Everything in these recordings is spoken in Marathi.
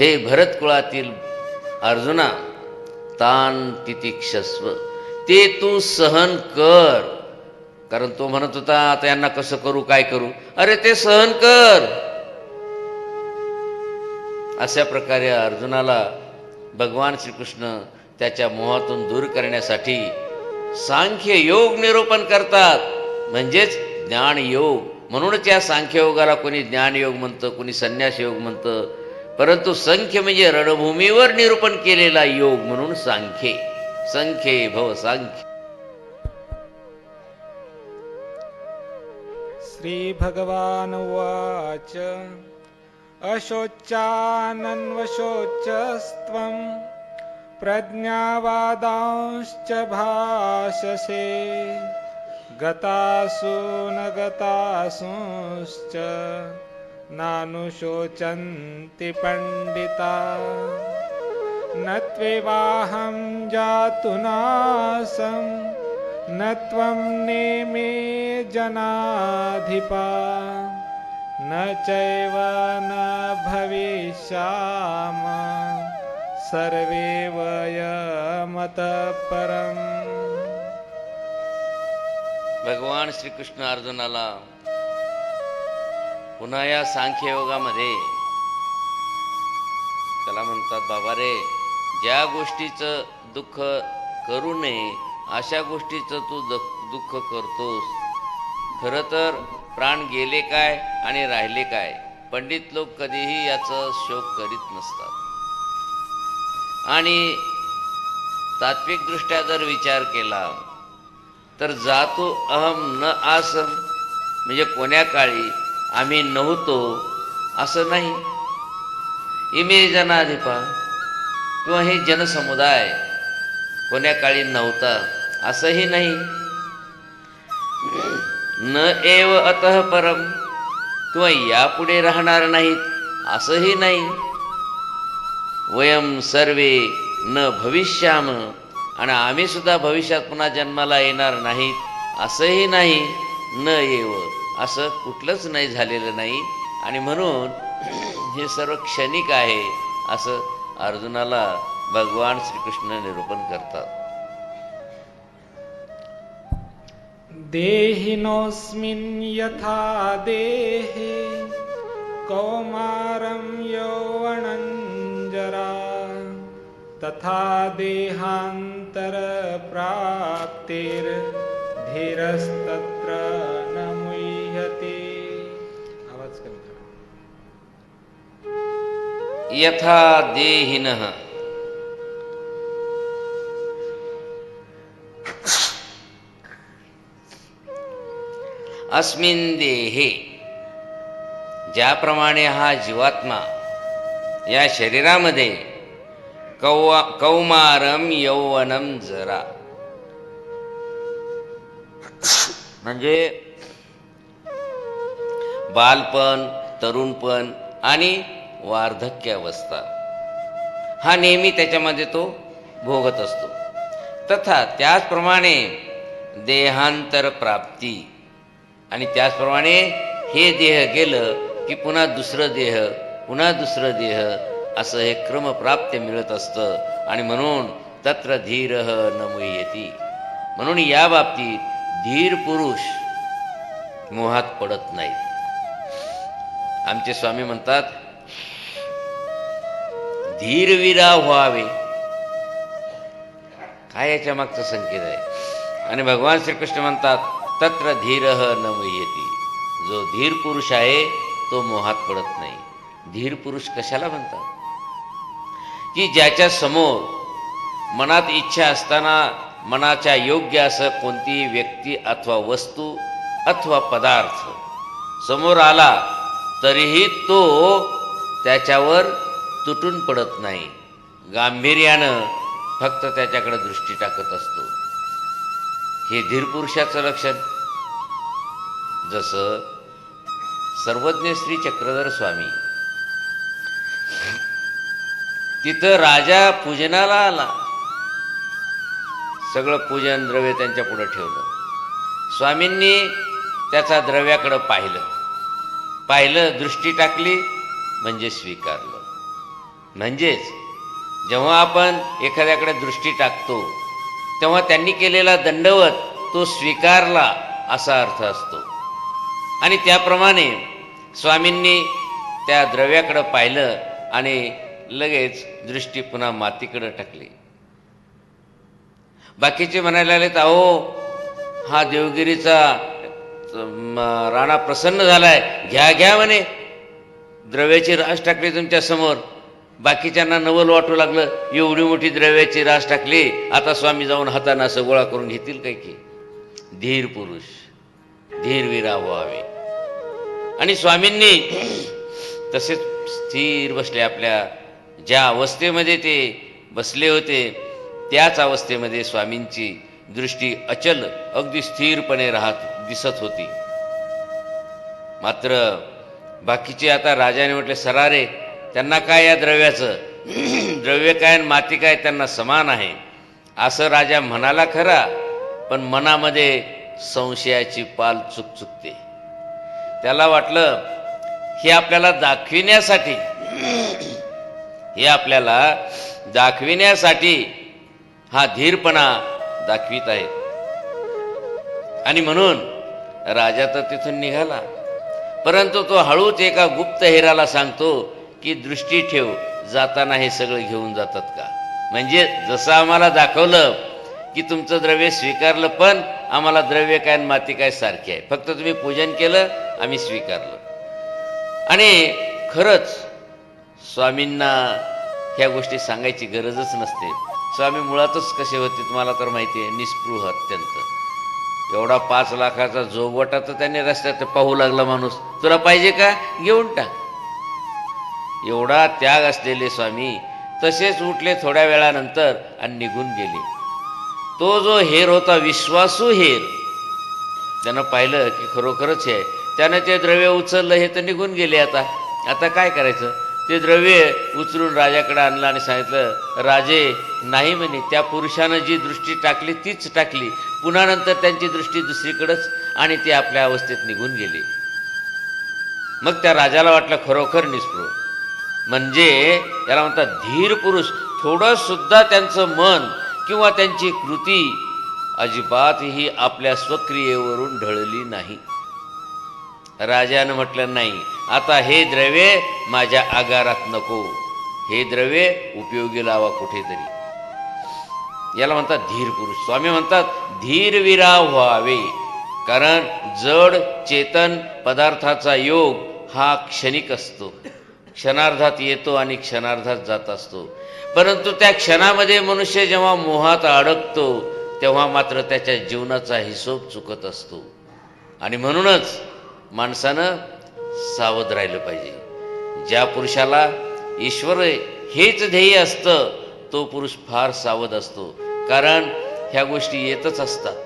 हे भरतकुळातील अर्जुना तान तितिक्षस्व ते तू सहन कर. कारण तो म्हणत होता आता यांना कसं करू काय करू? अरे ते सहन कर. अशा प्रकारे अर्जुनाला भगवान श्रीकृष्ण त्याच्या मोहातून दूर करण्यासाठी सांख्य योग निरूपण करतात. म्हणजेच ज्ञान योग म्हणूनच या सांख्ययोगाला कोणी ज्ञानयोग म्हणतं कोणी संन्यास योग म्हणतं. परंतु संख्य म्हणजे रणभूमीवर निरूपण केलेला योग म्हणून सांख्ये. संख्ये भव सांख्य. वाच अशोच्यानन्वशोचस्त्वं प्रज्ञावादांश्च भाषसे. गतासु न गतासूंश्च नानुशोचन्ति पण्डिता। न त्वेवाहं जातु नासम् न त्वं नेमे जनाधिपा। न चैव न भविष्याम सर्वे वयमतः परम्। भगवान श्रीकृष्ण अर्जुनाला पुन्हा या सांख्ययोगामध्ये. त्याला म्हणतात बाबा रे ज्या गोष्टीचं दुःख करू नये अशा गोष्टीचं तू दु- दुःख करतोस. खरं तर प्राण गेले काय आणि राहिले काय? पंडित लोक कधीही याचं शोक करीत नसतात. आणि तात्विकदृष्ट्या जर विचार केला तर जातो अहम न आसम म्हणजे कोण्या काळी आम्ही नव्हतो. असं नाही. इमे जनाधिपा किंवा हे जनसमुदाय कोण्या काळी नव्हता. असंही नाही. न एव अतः परम किंवा यापुढे राहणार नाहीत. असंही नाही. वयम सर्वे न भविष्याम आणि आम्ही सुद्धा भविष्यात पुन्हा जन्माला येणार नाहीत. असंही नाही. न येव असं कुठलंच नाही झालेलं नाही. आणि म्हणून हे सर्व क्षणिक आहे असं अर्जुनाला भगवान श्रीकृष्ण निरूपण करतात. देहिनोऽस्मिन् यथा देहे कौमारं यौवनञ्जरा तथा देहान्तरप्राप्तिर्धीरस्तत्र यथा देहिन। अस्मिन देहे ज्याप्रमाणे हा जीवात्मा या शरीरामध्ये कौवा कौमारम यौवनम जरा। म्हणजे बालपण तरुणपण आणि वार्धक्य अवस्था हा नेहमी त्याच्यामध्ये तो भोगत असतो. तथा त्याचप्रमाणे देहांतर प्राप्ती. आणि त्याचप्रमाणे हे देह गेलं की पुन्हा दुसरं देह पुन्हा दुसरं देह असं हे क्रमप्राप्त मिळत असतं. आणि म्हणून तत्र धीर न मुह्यती. म्हणून या बाबतीत धीर पुरुष मोहात पडत नाहीत आमचे स्वामी म्हणतात धीरवीरा व्हावे. काय याच्या मागचा संकेत आहे? आणि भगवान श्रीकृष्ण म्हणतात तत्र धीर न येते जो धीर पुरुष आहे तो मोहात पडत नाही. धीर पुरुष कशाला म्हणतात? की ज्याच्या समोर मनात इच्छा असताना मनाच्या योग्य असं कोणतीही व्यक्ती अथवा वस्तू अथवा पदार्थ समोर आला तरीही तो त्याच्यावर तुटून पडत नाही. गांभीर्यानं फक्त त्याच्याकडे दृष्टी टाकत असतो. हे धीर पुरुषाचं लक्षण. जसं सर्वज्ञ श्री चक्रधर स्वामी. तिथं राजा पूजनाला आला. सगळं पूजन द्रव्य त्यांच्या पुढं ठेवलं. स्वामींनी त्याचा द्रव्याकडं पाहिलं. पाहिलं दृष्टी टाकली म्हणजे स्वीकारलं. म्हणजेच जेव्हा आपण एखाद्याकडे दृष्टी टाकतो तेव्हा त्यांनी केलेला दंडवत तो स्वीकारला असा अर्थ असतो. आणि त्याप्रमाणे स्वामींनी त्या द्रव्याकडं पाहिलं आणि लगेच दृष्टी पुन्हा मातीकडं टाकली. बाकीचे म्हणायला लागलेत अहो हा देवगिरीचा राणा प्रसन्न झालाय. घ्या घ्या म्हणे. द्रव्याची रास टाकली तुमच्यासमोर. बाकीच्यांना नवल वाटू लागलं एवढी मोठी द्रव्याची रास टाकली आता स्वामी जाऊन हातानं असं गोळा करून घेतील काय की? धीर पुरुष धीरवीरा व्हावे. आणि स्वामींनी तसेच स्थिर बसले आपल्या ज्या अवस्थेमध्ये ते बसले होते त्याच अवस्थेमध्ये स्वामींची दृष्टी अचल अगदी स्थिरपणे राहत दिसत होती. मात्र बाकीचे आता राजाने म्हटले सरारे त्यांना काय या द्रव्याचं? द्रव्य काय आणि माती काय त्यांना समान आहे? असं राजा म्हणाला खरा पण मनामध्ये संशयाची पाल चुकचुकते त्याला वाटलं हे आपल्याला दाखविण्यासाठी हे आपल्याला दाखविण्यासाठी हा धीरपणा दाखवित आहे आणि म्हणून राजा तर तिथून निघाला. परंतु तो हळूच एका गुप्त हेराला सांगतो की दृष्टी ठेव. जाताना हे सगळं घेऊन जातात का? म्हणजे जसं आम्हाला दाखवलं की तुमचं द्रव्य स्वीकारलं पण आम्हाला द्रव्य काय आणि माती काय सारखी आहे. फक्त तुम्ही पूजन केलं आम्ही स्वीकारलं. आणि खरंच स्वामींना ह्या गोष्टी सांगायची गरजच नसते. स्वामी मुळातच कसे होते तुम्हाला तर माहिती आहे निस्पृह अत्यंत. एवढा पाच लाखाचा जोगवटा तर त्याने रस्त्यात पाहू लागला माणूस. तुला पाहिजे का? घेऊन टाक. एवढा त्याग असलेले स्वामी तसेच उठले थोड्या वेळानंतर आणि निघून गेले. तो जो हेर होता विश्वासू हेर. त्यानं पाहिलं की खरोखरच हे त्यानं ते द्रव्य उचललं हे तर निघून गेले आता. आता काय करायचं? ते द्रव्य उचलून राजाकडे आणलं आणि सांगितलं राजे नाही म्हणे त्या पुरुषानं जी दृष्टी टाकली तीच टाकली. पुन्हा नंतर त्यांची दृष्टी दुसरीकडंच आणि ते आपल्या अवस्थेत निघून गेले. मग त्या राजाला वाटलं खरोखर निस्पृह. म्हणजे याला म्हणतात धीर पुरुष. थोडं सुद्धा त्यांचं मन किंवा त्यांची कृती अजिबात ही आपल्या स्वक्रियेवरून ढळली नाही. राजानं म्हटलं नाही आता हे द्रव्य माझ्या आगारात नको. हे द्रव्य उपयोगी लावा कुठेतरी. याला म्हणतात धीर पुरुष. स्वामी म्हणतात धीरविरा व्हावे. कारण जड चेतन पदार्थाचा योग हा क्षणिक असतो. क्षणार्धात येतो आणि क्षणार्धात जात असतो. परंतु त्या क्षणामध्ये मनुष्य जेव्हा मोहात अडकतो तेव्हा मात्र त्याच्या जीवनाचा हिशोब चुकत असतो. आणि म्हणूनच माणसानं सावध राहिलं पाहिजे. ज्या पुरुषाला ईश्वर हेच ध्येय असतं तो पुरुष फार सावध असतो. कारण ह्या गोष्टी येतच असतात.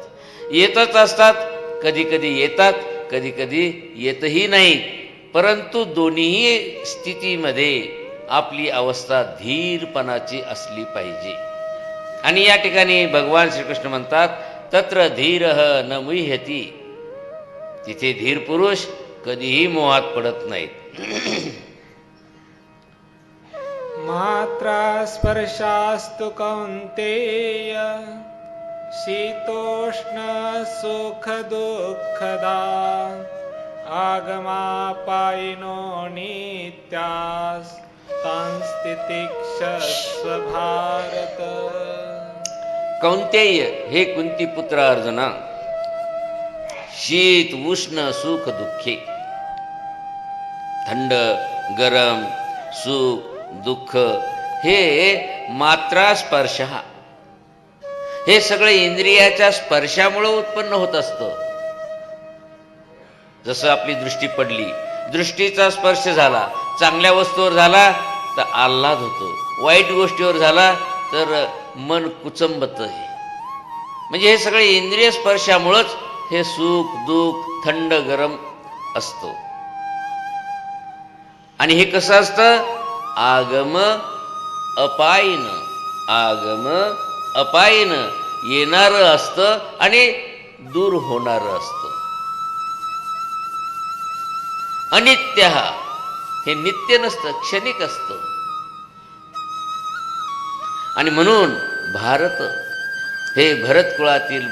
येतच असतात कधी कधी येतात कधी कधी येतही नाहीत. परंतु दोन्ही स्थितीमध्ये आपली अवस्था धीरपणाची असली पाहिजे. आणि या ठिकाणी भगवान श्रीकृष्ण म्हणतात तत्र धीर न मुह्यती. तिथे धीर पुरुष कधीही मोहात पडत नाहीत. मात्रा स्पर्शास्तु कौंतेय शीतोष्ण सुख दुःखदा आगमापायिनो नित्यास् भारत कौंतेय हे कुंती पुत्र अर्जुना शीत उष्ण सुख दुःखे. थंड गरम सुख दुःख हे मात्रा स्पर्श हे सगळे इंद्रियाच्या स्पर्शामुळे उत्पन्न होत असतं. जसं आपली दृष्टी पडली. दृष्टीचा स्पर्श झाला चांगल्या वस्तूवर झाला तर आल्हाद होतो. वाईट गोष्टीवर झाला तर मन कुचंबत आहे. म्हणजे हे सगळे इंद्रिय स्पर्शामुळंच हे सुख दुःख थंड गरम असतो. आणि हे कसं असतं? आगम अपायन. आगम अपायन. येणारं असतं आणि दूर होणारं असतं. अनित्य. हे नित्य नसतं क्षणिक असतं. आणि म्हणून भारत हे भरत कुळातील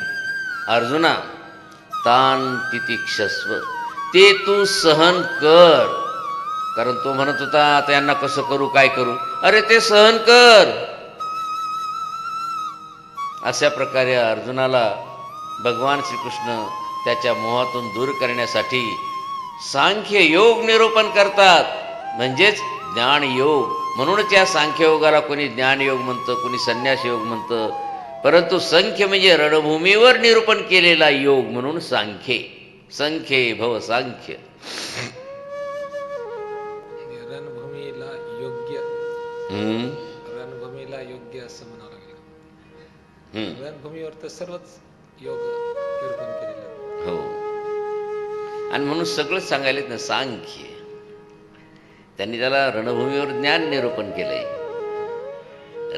अर्जुना तान तितिक्षस्व. ते तू सहन कर. कारण तो म्हणत होता आता यांना कसं करू काय करू? अरे ते सहन कर. अशा प्रकारे अर्जुनाला भगवान श्रीकृष्ण त्याच्या मोहातून दूर करण्यासाठी सांख्य योग निरूपण करतात. म्हणजेच ज्ञानयोग म्हणूनच या सांख्ययोगाला कोणी ज्ञानयोग म्हणतं कोणी संन्यास योग म्हणतं. परंतु संख्य म्हणजे रणभूमीवर निरूपण केलेला योग म्हणून सांख्ये. संख्ये भव सांख्य. रणभूमीला योग्य. रणभूमीला योग्य असं म्हणावं लागेल. रणभूमीवर तर सर्वच योग निरूपण केलेलं. हो. आणि म्हणून सगळं सांगायलेत ना सांख्य त्यांनी त्याला रणभूमीवर ज्ञान निरूपण केलंय.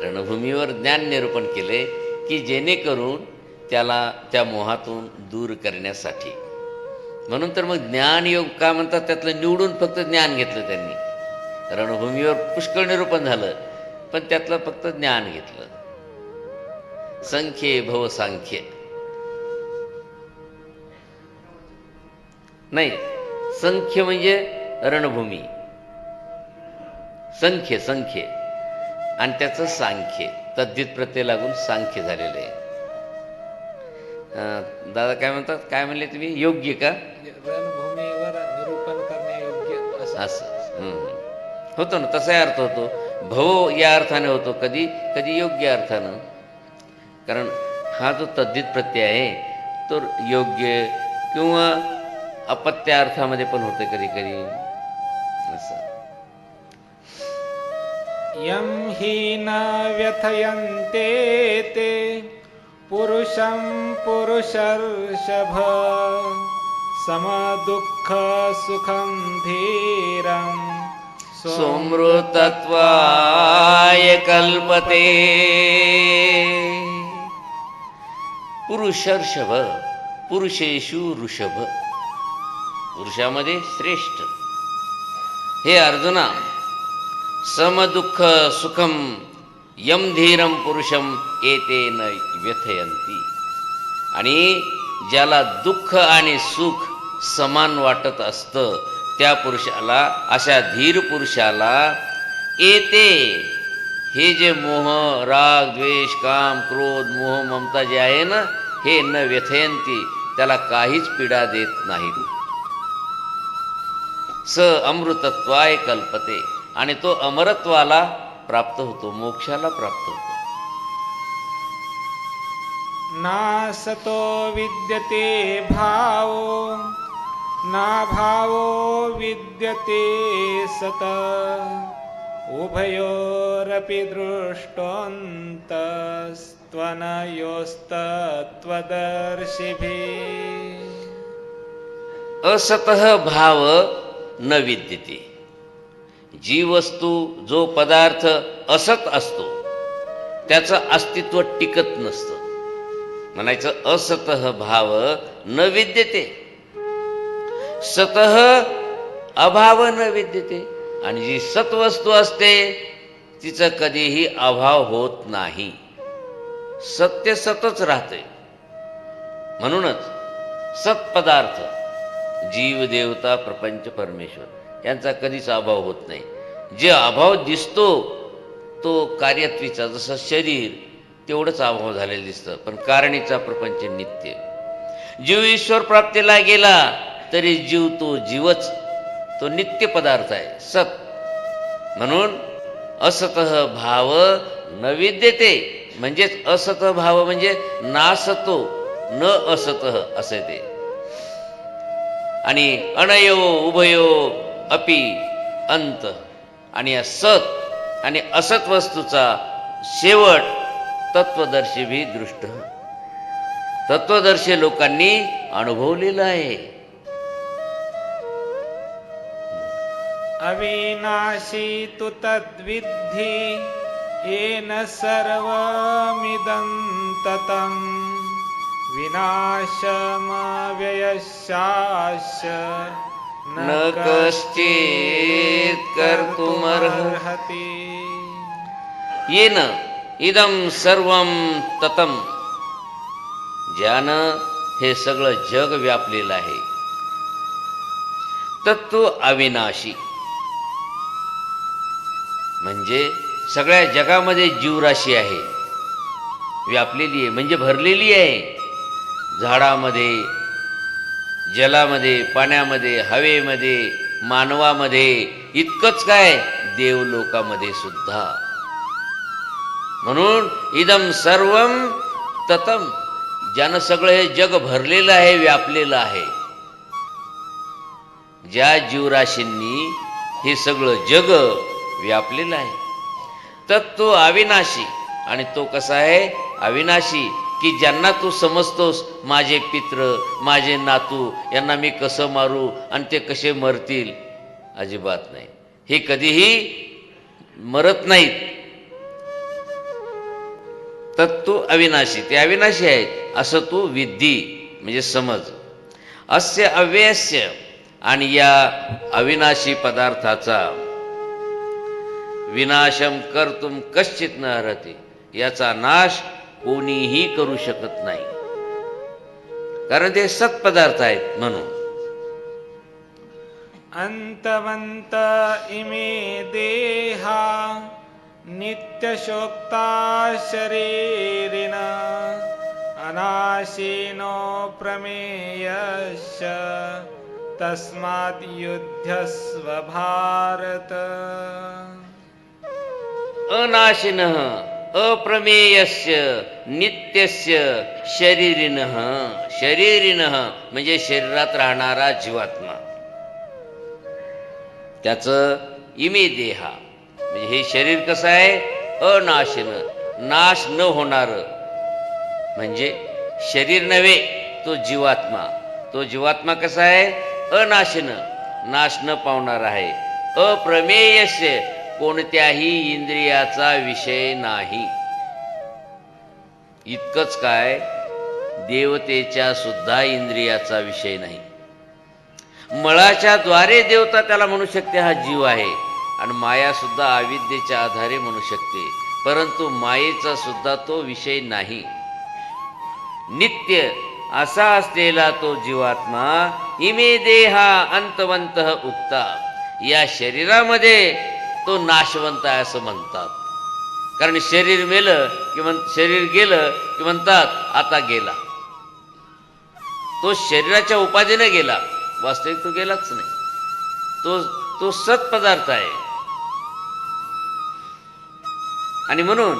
रणभूमीवर ज्ञान निरूपण केले की जेणेकरून त्याला त्या मोहातून दूर करण्यासाठी. म्हणून तर मग ज्ञानयोग का म्हणतात? त्यातलं निवडून फक्त ज्ञान घेतलं त्यांनी. रणभूमीवर पुष्कळ निरूपण झालं पण त्यातलं फक्त ज्ञान घेतलं. संख्ये भव सांख्य. नाही संख्य म्हणजे रणभूमी. संख्य संख्य. आणि त्याचं सांख्य. तद्धित प्रत्यय लागून सांख्य झालेलं आहे. दादा काय म्हणतात? काय म्हणले तुम्ही? योग्य का? रणभूमीवर निरूपण करण्यायोग्य असं. असं. होतो ना तसाही अर्थ होतो. भव या अर्थाने होतो. कधी कधी योग्य अर्थानं. कारण हा जो तद्धित प्रत्यय आहे तो योग्य किंवा अपत्य अर्थामध्ये पण होते कधी कधी. असं. यं हि न व्यथयन्ते ते पुरुषं पुरुषर्षभ समदुःखसुखं धीरं सोमृतत्वाय कल्पते. पुरुषर्षभ पुरुषेषु ऋषभ. पुरुषामध्ये श्रेष्ठ. हे अर्जुना समदुःख सुखम यम धीरम पुरुषम एते न व्यथयंती आणि ज्याला दुःख आणि सुख समान वाटत असतं त्या पुरुषाला अशा धीर पुरुषाला येते हे जे मोह राग द्वेष काम क्रोध मोह ममता जे आहे ना हे न व्यथयंती त्याला काहीच पीडा देत नाहीत. स अमृतत्वाय कल्पते. आणि तो अमरत्वाला प्राप्त होतो मोक्षाला प्राप्त होतो. नासतो विद्यते भावो नाभावो विद्यते सत. उभयोरपि दृष्टोऽन्तस्त्वनयोस्तत्त्वदर्शिभिः। असत भाव न विद्यते. जी वस्तू जो पदार्थ असत असतो त्याचं अस्तित्व टिकत नसतं. म्हणायचं असत भाव न विद्यते. सत अभाव न विद्यते. आणि जी सत्वस्तू असते तिचं कधीही अभाव होत नाही. सत्य सतच राहते म्हणूनच सत्पदार्थ जीव देवता प्रपंच परमेश्वर. यांचा कधीच अभाव होत नाही. जे अभाव दिसतो तो कार्यत्वीचा जसं शरीर तेवढंच अभाव झालेलं दिसतं. पण कारणीचा प्रपंच नित्य. जीव ईश्वर प्राप्तीला गेला तरी जीव तो जीवच. तो नित्य पदार्थ आहे सत. म्हणून असत भाव न म्हणजेच असत भाव म्हणजे नासतो न असत असे ते. आणि अनयो उभयो अपि अंत आणि या सत आणि असत वस्तूचा शेवट तत्वदर्शी भी दृष्ट. तत्वदर्शी लोकांनी अनुभवलेला आहे. अविनाशी तु तद्विद्धि येन सर्वमिदं ततम्. विनाशमव्ययशाश। न कश्चित् कर्तुमर्हति. येन इदम सर्वं ततम ज्यानं हे सगळं जग व्यापलेलं आहे। तत्व अविनाशी। म्हणजे सगळ्या जगामध्ये जीवराशी आहे। व्यापलेली आहे म्हणजे भरलेली आहे। झाडामध्ये जलामध्ये पाण्यामध्ये हवेमध्ये मानवामध्ये इतकंच काय? देवलोकामध्ये सुद्धा. म्हणून इदम सर्वम ततम ज्यानं सगळं हे जग भरलेलं आहे व्यापलेलं आहे. ज्या जीवराशींनी हे सगळं जग व्यापलेलं आहे. तत्व अविनाशी आणि तो कसा आहे? अविनाशी. की ज्यांना तू समजतोस माझे पित्र माझे नातू यांना मी कसं मारू आणि ते कसे मरतील? अजिबात नाही. हे कधीही मरत नाहीत. तत्व अविनाशी ते अविनाशी आहेत. असं तू विद्धी म्हणजे समज. अस्य अव्ययस्य आणि या अविनाशी पदार्थाचा विनाशम कर्तुम कश्चित न हरते याचा नाश कोणीही करू शकत नाही. कारण ते सत्पदार्थ आहेत म्हणून. अन्तवन्त इमे देहा नित्यशोक्ता शरीरिण अनाशीनो प्रमेयश्च तस्मात् युध्यस्व भारत। अनाशिन अप्रमेयस्य नित्यस्य शरीरिन शरीरिन म्हणजे शरीरात राहणारा जीवात्मा. त्याचं इमे देहा म्हणजे हे शरीर कसं आहे? अनाशिन नाश न होणार. म्हणजे शरीर नव्हे तो जीवात्मा. तो जीवात्मा कसा आहे? अनाशिन नाश न पावणार आहे. अप्रमेयस्य कोणत्याही इंद्रियाचा विषय नाही. इतकंच काय देवतेच्या सुद्धा इंद्रियाचा विषय नाही. मळाच्या द्वारे देवता त्याला म्हणू शकते हा जीव आहे. आणि माया सुद्धा अविद्येच्या आधारे म्हणू शकते. परंतु मायेचा सुद्धा तो विषय नाही. नित्य असा असलेला तो जीवात्मा इमे देहा अंतवंत उक्ता. या शरीरामध्ये तो नाशवंत आहे असं म्हणतात. कारण शरीर मेलं कि म्हण शरीर गेलं की म्हणतात आता गेला. तो शरीराच्या उपाधीने गेला. वास्तविक तो गेलाच नाही. तो तो सत्पदार्थ आहे. आणि म्हणून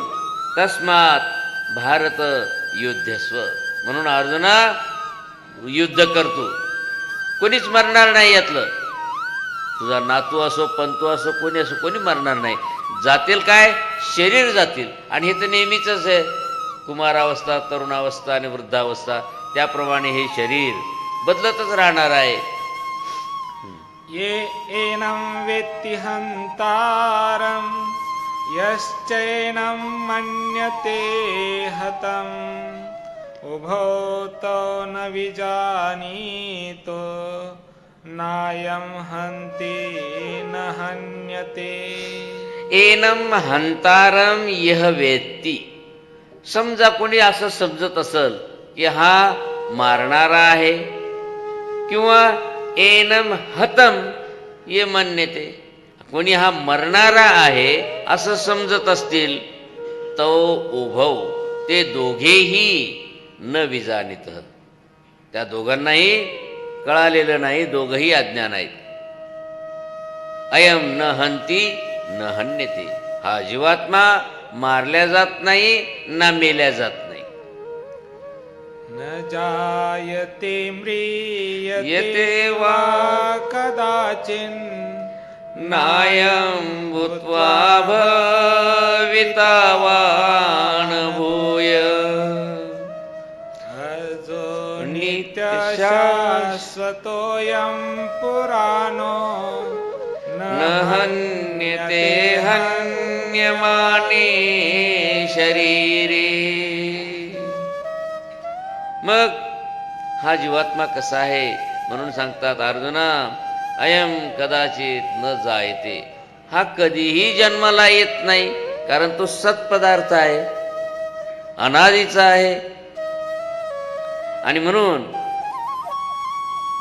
तस्मात भारत युद्धस्व. म्हणून अर्जुना युद्ध करतो. कोणीच मरणार नाही यातलं. तुझा नातू असो पंतू असो कोणी असो कोणी मरणार नाही. जातील काय? शरीर जातील. आणि हे तर नेहमीच आहे. कुमारावस्था तरुणावस्था आणि वृद्धावस्था त्याप्रमाणे हे शरीर बदलतच राहणार आहे. ये एनं वेत्ति हन्तारं यश्चैनं मन्यते हतम्। उभौ तौ न विजानीतो। नायं हन्ति न हन्यते। एनम हंतारम यह वेत्ती। समजा कोणी असं समजत असल की हा मारणारा आहे किंवा एनम हतम ये मान्यते। कोणी हा मरणारा आहे असं समजत असतील तो उभव ते दोघेही न विजानित। त्या दोघांनाही कळालेलं नाही दोघही अज्ञान आहेत. अयम न हंती न हन्यते. हा जीवात्मा मारल्या जात नाही ना मेल्या जात नाही. न जायते म्रियते यते वा वा कदाचिन् नायं भूत्वा भवितावान् ते हन्यमाने शरीरे। मग हा जीवात्मा कसा आहे म्हणून सांगतात अर्जुना अयम कदाचित न जायते. हा कधीही जन्माला येत नाही कारण तो सत्पदार्थ आहे अनादीचा आहे. आणि म्हणून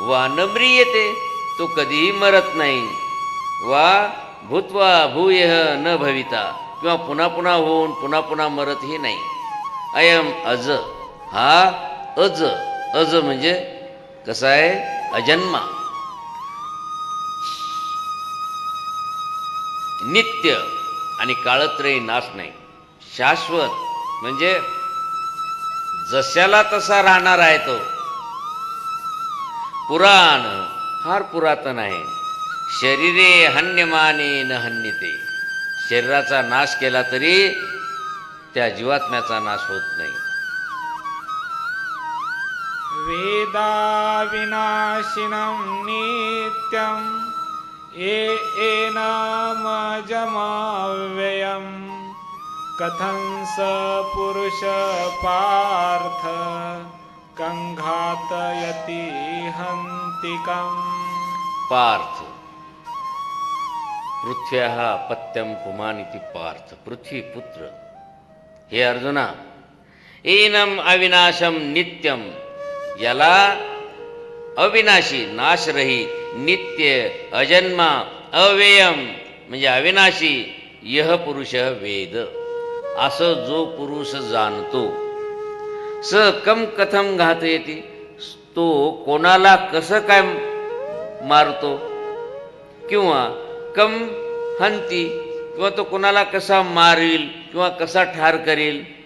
वा येते तो कधीही मरत नाही. वा भूत्वा भूयह न भविता. किंवा पुन्हा पुन्हा होऊन पुन्हा पुन्हा मरतही नाही. अयम अज. हा अज. अज म्हणजे कसा आहे? अजन्मा. नित्य आणि काळत्रयी नाश नाही. शाश्वत म्हणजे जशाला तसा राहणार आहे तो. पुराण फार पुरातन आहे. शरीरे हन्यमाने न हन्यते. शरीराचा नाश केला तरी त्या जीवात्म्याचा नाश होत नाही. वेदाविनाशिनं नित्यं ये एनामजमाव्ययं कथं स पुरुष पार्थ कङ्घातयति हन्तिकम्. पार्थ. पृथ्व्या अपत्यम पुमान इति पार्थ पृथ्वी पुत्र। हे अर्जुना एनम अविनाशम नित्यम याला अविनाशी नाशरही नित्य अजन्मा अव्ययम म्हणजे अविनाशी यह पुरुष वेद। असं जो पुरुष जाणतो स कम कथम घातयती? तो कोणाला कसं काय मारतो? किंवा कम हंती किंवा तो कोणाला कसा मारील किंवा कसा ठार करील?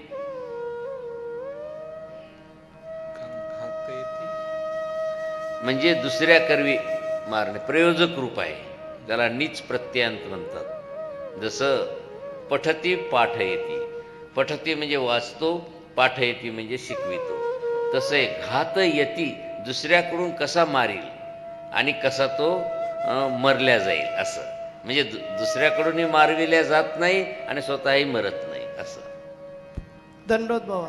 म्हणजे दुसऱ्या करवी मारणे. प्रयोजक रूप आहे. त्याला नीच प्रत्ययांत म्हणतात. जसं पठती पाठयती. पठती म्हणजे वाचतो पाठयती म्हणजे शिकवितो. तसे घात यती दुसऱ्याकडून कसा मारील आणि कसा तो मरल्या जाईल असं. म्हणजे दु दुसऱ्याकडूनही मारविल्या जात नाही आणि स्वतःही मरत नाही असं. दंडोत बाबा.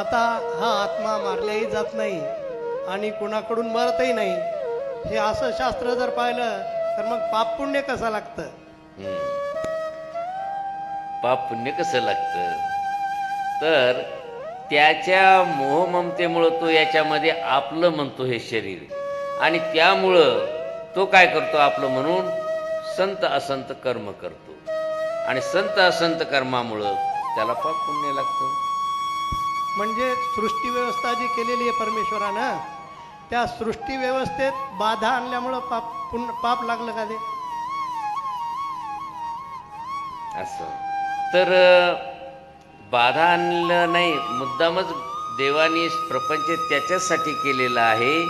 आता हा आत्मा मारल्याही जात नाही आणि कुणाकडून मरतही नाही. हे असं शास्त्र जर पाहिलं तर मग पाप पुण्य कसं लागतं. पाप पुण्य कसं लागतं? तर त्याच्या मोहममतेमुळं तो याच्यामध्ये आपलं म्हणतो हे शरीर. आणि त्यामुळं तो काय करतो आपलं म्हणून? संत असंत कर्म करतो. आणि संत असंत कर्मामुळं त्याला पाप पुण्य लागतं. म्हणजे सृष्टी व्यवस्था जी केलेली आहे परमेश्वरानं त्या सृष्टी व्यवस्थेत बाधा आणल्यामुळं पाप पुण्य पाप लागलं का ते? असं. तर बाधा आणलं नाही मुद्दामच देवाने प्रपंच त्याच्यासाठी केलेला आहे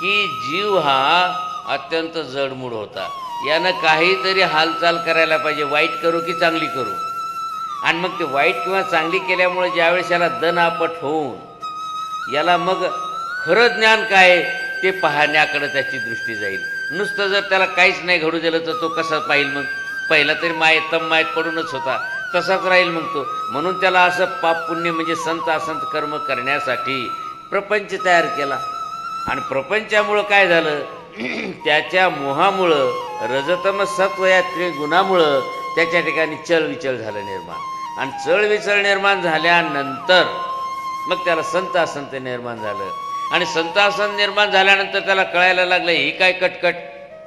की जीव हा अत्यंत जडमूड होता. यानं काहीतरी हालचाल करायला पाहिजे. वाईट करू की चांगली करू? आणि मग ते वाईट किंवा चांगली केल्यामुळे ज्यावेळेस याला दनापट होऊन याला मग खरं ज्ञान काय आहे ते पाहण्याकडे त्याची दृष्टी जाईल. नुसतं जर त्याला काहीच नाही घडू दिलं तर तो कसा पाहिल मग? पहिला तरी माय तम मायेत पडूनच होता. तसाच राहील मग तो. म्हणून त्याला असं पाप पुण्य म्हणजे संत असंत कर्म करण्यासाठी प्रपंच तयार केला. आणि प्रपंचामुळं काय झालं? त्याच्या मोहामुळं रजतम सत्व या त्रिगुणामुळं त्याच्या ठिकाणी चलविचल झालं निर्माण. आणि चळविचल निर्माण झाल्यानंतर मग त्याला संत असंत निर्माण झालं. आणि संतासन निर्माण झाल्यानंतर त्याला कळायला लागलं ही काय कटकट?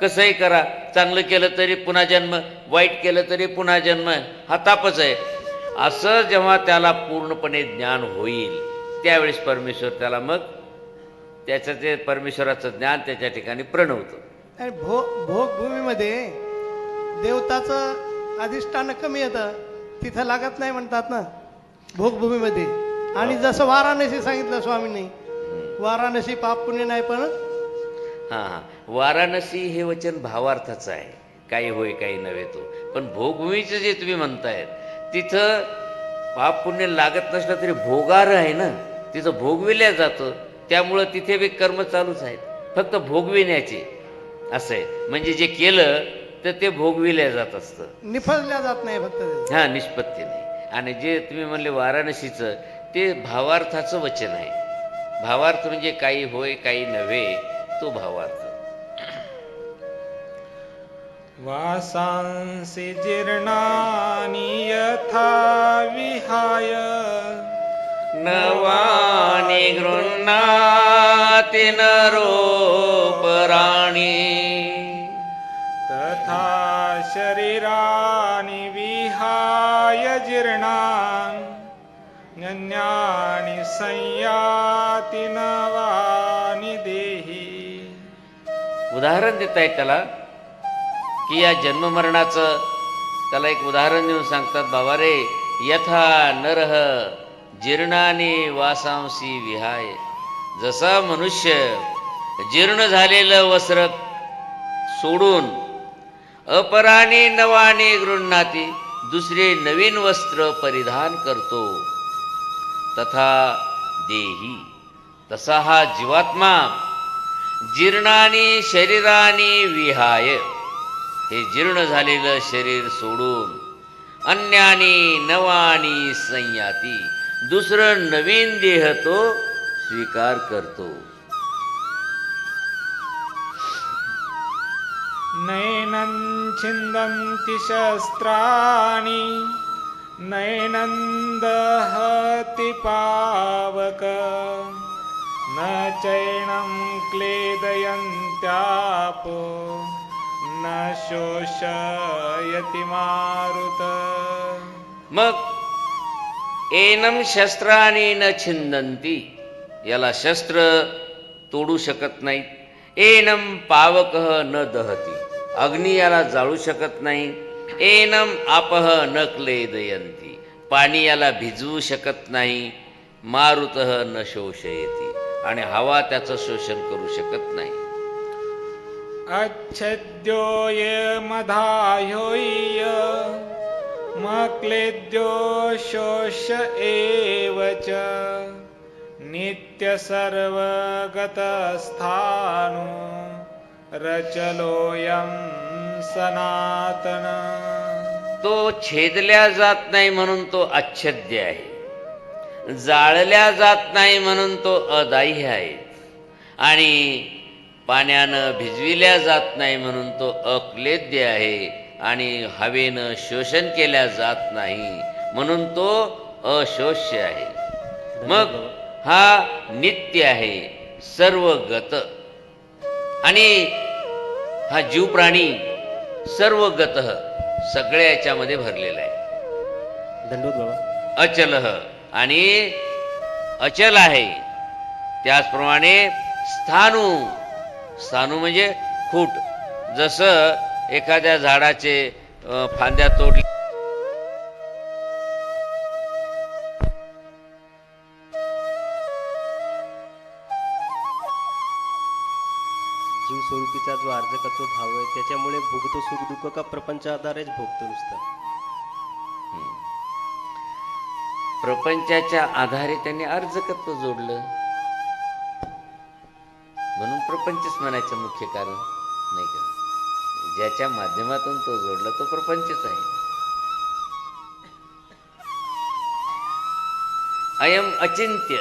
कसंही करा. चांगलं केलं तरी पुन्हा जन्म वाईट केलं तरी पुन्हा जन्म. हा तापच आहे. असं जेव्हा त्याला पूर्णपणे ज्ञान होईल त्यावेळेस परमेश्वर त्याला मग त्याचं ते परमेश्वराचं ज्ञान त्याच्या ठिकाणी प्रणवतं. आणि भो भोगभूमीमध्ये देवताचं अधिष्ठान कमी येतं. तिथं लागत नाही म्हणतात ना भोगभूमीमध्ये. आणि जसं वाराणसी सांगितलं स्वामींनी वाराणसी पाप पुण्य नाही पण हां हां. वाराणसी हे वचन भावार्थाचं आहे. काही होय काही नव्हे तो. पण भोगभूमीचं जे तुम्ही म्हणतायत तिथं पाप पुण्य लागत नसलं तरी भोगार आहे ना. तिथं भोगविल्या जातं. त्यामुळं तिथे बी कर्म चालूच आहेत. फक्त भोगविण्याचे. असं आहे. म्हणजे जे केलं तर ते भोगविल्या जात असतं. निफळल्या जात नाही फक्त. हां निष्पत्ती नाही. आणि जे तुम्ही म्हणले वाराणसीचं ते भावार्थाचं वचन आहे. भावार्थ म्हणजे काही होय काही नव्हे तो भावार्थ. वासांसि जीर्णानि यथा विहाय। नवानि गृह्णाति नरोपराणि तथा शरीराणि विहाय जीर्णान्। अन्यानि संयाति नवानि देहि। उदाहरण देत आहेत त्याला की या जन्ममरणाचं त्याला एक उदाहरण देऊन सांगतात बाबा रे यथा नरह जीर्णाने वासांसी विहाय. जसा मनुष्य जीर्ण झालेलं वस्त्र सोडून अपराने नवाने गृह्णाती दुसरे नवीन वस्त्र परिधान करतो. तथा देही. तसा हा जीवात्मा जीर्णाने शरीराने विहाय. हे जीर्ण झालेलं शरीर सोडून अन्यानी नवानी संयाती. दुसरं नवीन देह तो स्वीकार करतो. नैनं छिन्दन्ति शस्त्राणि नैनं दहति पावक न चैनं क्लेदयन्त्यापो न शोषयति मारुत। मग एनम शस्त्राने न छिंदंती याला शस्त्र तोडू शकत नाही एनम पावक न दहती. अग्नी याला जाळू शकत नाही. एनम आपह न क्लेदयंती पाणी याला भिजवू शकत नाही. मारुत न शोषयती. आणि हवा त्याचं शोषण करू शकत नाही. अच्छद्योय ये मक्लेद्यो शोष एव च। नित्यसर्वगतस्थानो रचलोयं सनातन। तो छेदल्या जात नाही म्हणून तो अच्छेद्य आहे। जाळल्या जात नाही म्हणून तो अदाह्य आहे। आणि पाण्यानं भिजविल्या जात नाही म्हणून तो अक्लेद्य आहे। आणि हवेनं शोषण केल्या जात नाही म्हणून तो अशोष्य आहे. मग हा नित्य आहे सर्वगत. आणि हा जीव प्राणी सर्वगत सगळ्या याच्यामध्ये भरलेला आहे. दंडोत बाबा. अचल आणि अचल आहे. त्याचप्रमाणे स्थानू स्थानू म्हणजे खूट. जसं एखाद्या झाडाचे फांद्या तोडल्या जीव स्वरूपीचा जो अर्जकत्व भाव आहे त्याच्यामुळे भोगतो सुख दुःख का प्रपंचाद्वारेच भोगतो नुसतं? प्रपंचाच्या आधारे त्यांनी अर्जकत्व जोडलं. म्हणून प्रपंचच म्हणायचं मुख्य कारण नाही का? ज्याच्या माध्यमातून तो जोडला तो प्रपंचच आहे. अयम अचिंत्य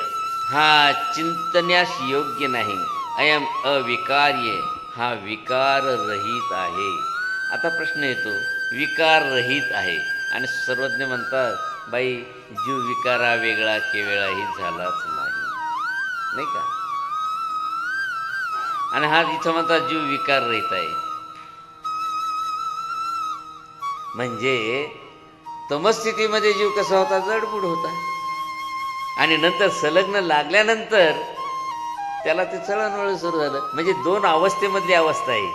हा चिंतन्यास योग्य नाही. अयम अविकार्य हा विकार रहित आहे. आता प्रश्न येतो विकार रहित आहे. आणि सर्वज्ञ म्हणतात बाई जीव विकारा वेगळा केवेळाही झालाच नाही. नाही का? आणि हा इथं म्हणतात जीव विकार रहित आहे. म्हणजे तमस्थितीमध्ये जीव कसा होता? जडबुड होता. आणि नंतर संलग्न लागल्यानंतर त्याला ते चळणवळ सुरू झालं. म्हणजे दोन अवस्थेमधली अवस्था आहे.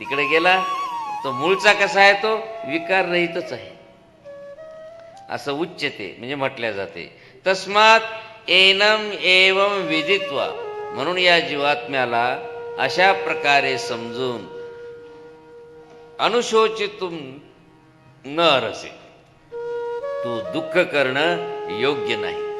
तिकडे गेला तो मूळचा कसा आहे? तो विकार रहितच आहे. असं उच्चते म्हणजे म्हटल्या जाते. तस्मात एनम एवम विदित्वा. म्हणून या जीवात्म्याला अशा प्रकारे समजून अनुशोचितुम न रसे. तू दुःख करणं योग्य नाही.